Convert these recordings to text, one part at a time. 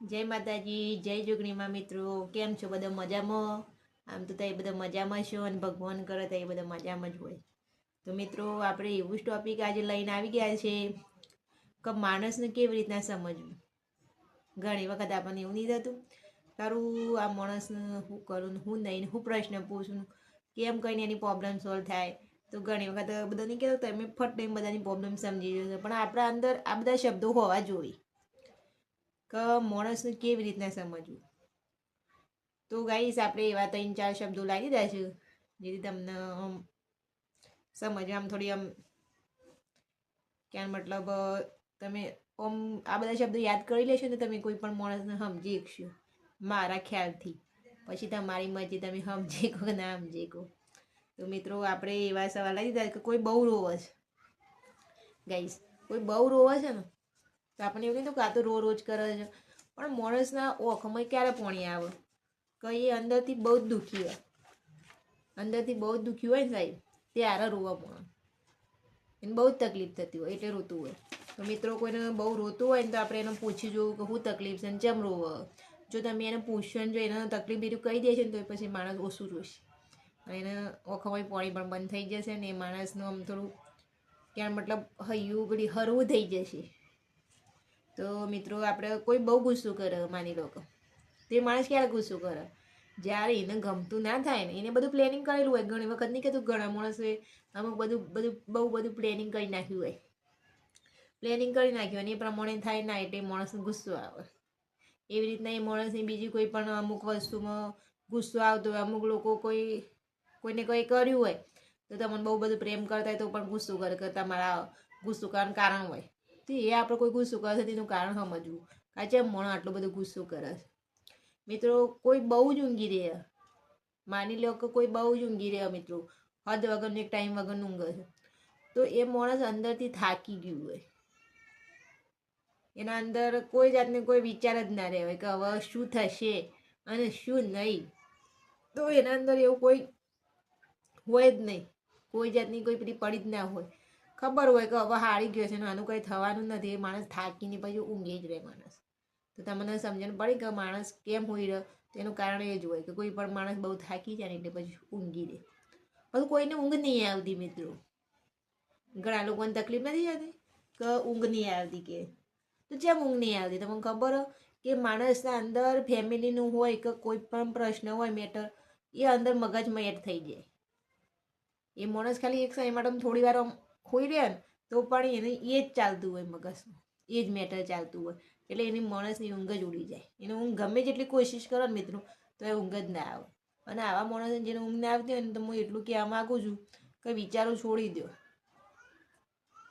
જય માતાજી, જય જોગણીમાં મિત્રો. કેમ છો બધા મજામાં? આમ તો એ બધા મજામાં છો અને ભગવાન કરે તો એ બધા મજામાં જ હોય. તો મિત્રો, આપણે એવું જ ટોપિક આજે લઈને આવી ગયા છે કે માણસને કેવી રીતના સમજવું. ઘણી વખત આપણને એવું નહીં થતું, તારું આ માણસને હું કરું ને હું નહીં હું પ્રશ્ન પૂછું કેમ કહીને એની પ્રોબ્લેમ સોલ્વ થાય? તો ઘણી વખત બધા નહીં કહેતો તમે ફટ બધાની પ્રોબ્લેમ સમજી જશો પણ આપણા અંદર આ બધા શબ્દો હોવા જોઈએ. કે માણસને કેવી રીતના સમજવું? તો ગાઈસ, આપણે એવા ત્રણ ચાર શબ્દો લાવી દીધા છે, જેથી તમને સમજ. આમ થોડી આમ ક્યાં મતલબ તમે આમ આ બધા શબ્દો યાદ કરી લેશો ને તમે કોઈ પણ માણસને સમજી શકશો, મારા ખ્યાલથી. પછી તમારી મરજી તમે સમજી કહો ના સમજી કહો તો મિત્રો, આપણે એવા સવાલ લાવી દીધા કે કોઈ બહુ રોવે છે. ગાઈસ, કોઈ બહુ રોવે છે ને? તો આપણને એવું નહીં કે આ તો રો રોજ કરે છે. પણ માણસના ઓખમાં ક્યારે પોણી આવે? કે એ અંદરથી બહુ જ દુઃખી હોય. અંદરથી બહુ જ દુઃખી હોય ને સાહેબ તે આરા રોવા પણ. એને બહુ જ તકલીફ થતી હોય, એટલે રોતું હોય. તો મિત્રો કોઈને બહુ રોતું હોય ને તો આપણે એને પૂછી જોવું કે શું તકલીફ છે ને ચમ રોવો? જો તમે એને પૂછશો ને જો એને તકલીફ બીજું કહી દેશે ને તો પછી માણસ ઓછું રોશે અને એને ઓખામાં પાણી પણ બંધ થઈ જશે ને એ માણસનું આમ થોડું ક્યાં મતલબ હૈયું ઘડી હરવું થઈ જશે. તો મિત્રો, આપણે કોઈ બહુ ગુસ્સો કરે, માની લો તે માણસ ક્યારે ગુસ્સો કરે? જ્યારે એને ગમતું ના થાય ને, એને બધું પ્લેનિંગ કરેલું હોય. ઘણી વખત નહીં કહેતું, ઘણા માણસોએ અમુક બધું બધું, બહુ બધું પ્લેનિંગ કરી નાખ્યું હોય. પ્લેનિંગ કરી નાખ્યું અને એ પ્રમાણે થાય ના એટલે માણસને ગુસ્સો આવે. એવી રીતના એ માણસની બીજી કોઈ પણ અમુક વસ્તુમાં ગુસ્સો આવતો હોય, અમુક લોકો કોઈ, કોઈને કંઈ કર્યું હોય, તો તમને બહુ બધું પ્રેમ કરતા હોય તો પણ ગુસ્સો કરે, કે તમારા ગુસ્સો કરવાનું કારણ હોય. તો એ આપણે કોઈ ગુસ્સો કરે છે, તેનું કારણ સમજવું. કાચે મણ આટલો બધો ગુસ્સો કરે છે. મિત્રો, કોઈ બહુ જ ઊંઘી રહે. માની લો કે કોઈ બહુ જ ઊંઘી રહે મિત્રો. હદ વગરનું એક ટાઈમ વગરનું ઊંઘે છે. તો એ માણસ અંદરથી થાકી ગયું હોય. એના અંદર કોઈ જાતને કોઈ વિચાર જ ના રહે કે હવે શું થશે અને શું નહીં. તો એના અંદર એવું કોઈ હોય જ નહીં. કોઈ જાતની કોઈ પડી જ ના હોય. ખબર હોય કે હવે હારી ગયો છે ને આનું કંઈ થવાનું નથી. એ માણસ થાકીને પછી ઊંઘે જ રહે માણસ. તો તમને સમજણ પડી કે માણસ કેમ હોઈ રહ્યો? તેનું કારણ એ જ હોય કે કોઈ પણ માણસ બહુ થાકી જાય ને એટલે પછી ઊંઘી દે પણ કોઈને ઊંઘ નહીં આવતી મિત્રો. ઘણા લોકોને તકલીફ નથી આવતી કે ઊંઘ નહીં આવતી કે. તો જેમ ઊંઘ નહીં આવતી? તમને ખબર કે માણસના અંદર ફેમિલીનું હોય કે કોઈ પણ પ્રશ્ન હોય મેટર, એ અંદર મગજમાં એડ થઈ જાય. એ માણસ ખાલી એક સમય માટે થોડી વાર ખોઈ રહે ને તો પણ એને એ જ ચાલતું હોય મગજમાં એ જ મેટર ચાલતું હોય. એટલે એની માણસની ઊંઘ જ ઉડી જાય. એને ઊંઘ ગમે જેટલી કોશિશ કરો ને મિત્રો, તો એ ઊંઘ જ ના આવે. અને આવા માણસને જેને ઊંઘ ના આવતી હોય ને તો હું એટલું કહેવા માગું છું કે વિચારો છોડી દો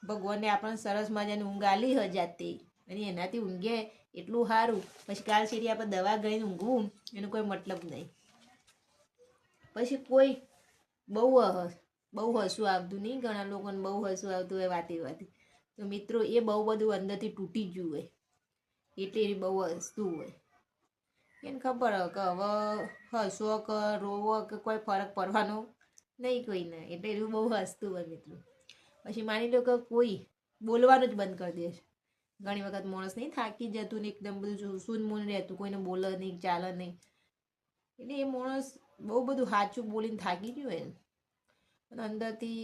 ભગવાનને આપણને સરસ મજાની ઊંઘ આલી હ જાતે. અને એનાથી ઊંઘે એટલું સારું. પછી કાલ સીધી આપણે દવા ગઈને ઊંઘવું, એનો કોઈ મતલબ નહીં. પછી કોઈ બહુ બહુ હસું આવતું નહીં, ઘણા લોકોને બહુ હસવું આવતું હોય વાતે વાતે. તો મિત્રો, એ બહુ બધું અંદરથી તૂટી ગયું હોય. એટલે એ બહુ હસતું હોય. એને ખબર હોય કે હવે હસો કે રોવો કે કોઈ ફરક પડવાનો નહીં કોઈને. એટલે એવું બહુ હસતું હોય મિત્રો. પછી માની લો કે કોઈ બોલવાનું જ બંધ કરી દેશે ઘણી વખત માણસ નહીં થાકી જતું ને એકદમ બધું સૂનમૂન રહેતું, કોઈને બોલે નહીં, ચાલે નહીં. એટલે એ માણસ બહુ બધું સાચું બોલીને થાકી ગયું હોય અને અંદરથી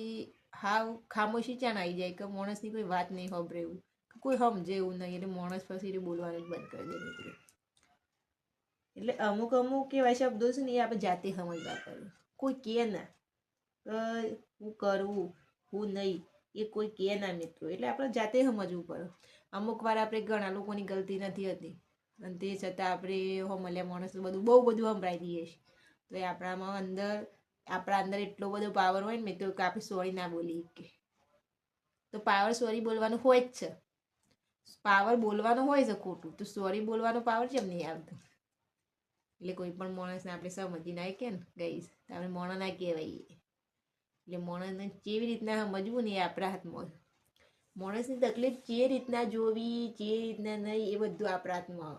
હાવ ખામોશી ચાણ આવી જાય કે માણસની કોઈ વાત નહીં ખબર એવું. કોઈ સમજે એવું નહીં, એટલે માણસ પછી બોલવાનું જ બંધ કરી દે મિત્રો. એટલે અમુક અમુક એવા શબ્દો છે ને એ આપણે જાતે સમજવા કરવું કોઈ કે ના હું કરવું હું નહીં, એ કોઈ કે ના મિત્રો. એટલે આપણે જાતે સમજવું પડે. અમુક વાર આપણે ઘણા લોકોની ગલતી નથી હતી. અને તે છતાં આપણે હોમલ્યા માણસ બધું, બહુ બધું સંભળાઈ દઈએ છીએ. તો એ આપણામાં અંદર આપણા અંદર એટલો બધો પાવર હોય ને મિત્રો કે આપણે સોરી ના બોલી કે. તો પાવર સોરી બોલવાનું હોય જ છે. પાવર બોલવાનો હોય છે ખોટું, તો સોરી બોલવાનો પાવર કેમ નહીં આવતો? એટલે કોઈ પણ માણસને આપણે સમજી ના કે ને ગઈશ આપણે મોણા ના કહેવાય એટલે માણસને કેવી રીતના સમજવું ને એ આપણા હાથમાં માણસની તકલીફ જે રીતના જોવી, જે રીતના નહીં, એ બધું આપણા હાથમાં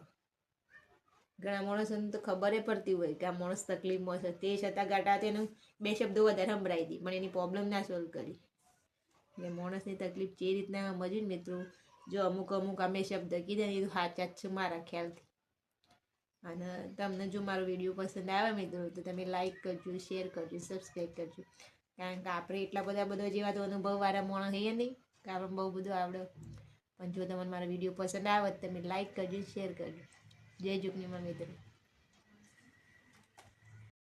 ઘણા માણસોને તો ખબર પડતી હોય કે આ માણસ તકલીફમાં છે. તે છતાં ગાટા તેનું બે શબ્દો વધારે સંભળાવી દી પણ એની પ્રોબ્લેમ ના સોલ્વ કરી. એટલે માણસની તકલીફ જે રીતના સમજવી ને મિત્રો? જો અમુક અમુક અમે શબ્દ કીધા ને એ સાચા છે મારા ખ્યાલથી. અને તમને જો મારો વીડિયો પસંદ આવે મિત્રો, તો તમે લાઈક કરજો શેર કરજો સબસ્ક્રાઈબ કરજો. કારણ કે આપણે એટલા બધા બધા જેવા તો અનુભવવાળા માણસ છીએ નહીં કારણ બહુ બધું આવડે. પણ જો તમને મારો વીડિયો પસંદ આવે તો તમે લાઈક કરજો શેર કરજો. જય જોગણીમાં મિત્રો